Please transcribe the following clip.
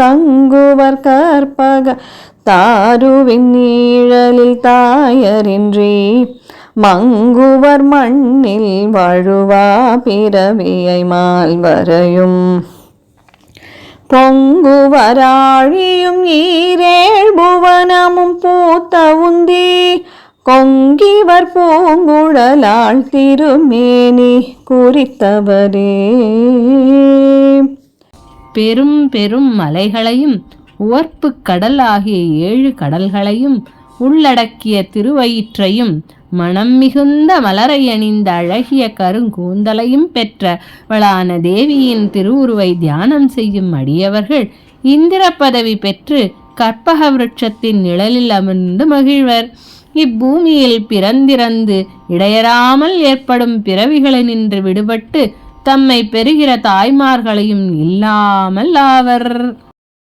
தங்குவர் கற்பக தாருவின் நீழலில் தாயரின்றி மங்குவர் மண்ணில் வழுவா பிறவியை மால்வரையும் பொங்குவராழியும் ஈரேழ் புவனமும் பூத்த உந்தி கொங்கிவர் பூங்குழலாள் திருமேனி குறித்தவரே. பெரும் பெரும் மலைகளையும் உவர்ப்பு கடல் ஆகிய ஏழு கடல்களையும் உள்ளடக்கிய திருவயிற்றையும் மனம் மிகுந்த மலரை அணிந்த அழகிய கருங்கூந்தலையும் பெற்றவளான தேவியின் திருவுருவை தியானம் செய்யும் அடியவர்கள் இந்திர பதவி பெற்று கற்பக விருட்சத்தின் நிழலில் அமர்ந்து மகிழ்வர். இப்பூமியில் பிறந்திறந்து இடையறாமல் ஏற்படும் பிறவிகளை நின்று விடுபட்டு தம்மை பெறுகிற தாய்மார்களையும் இல்லாமல் ஆவர்.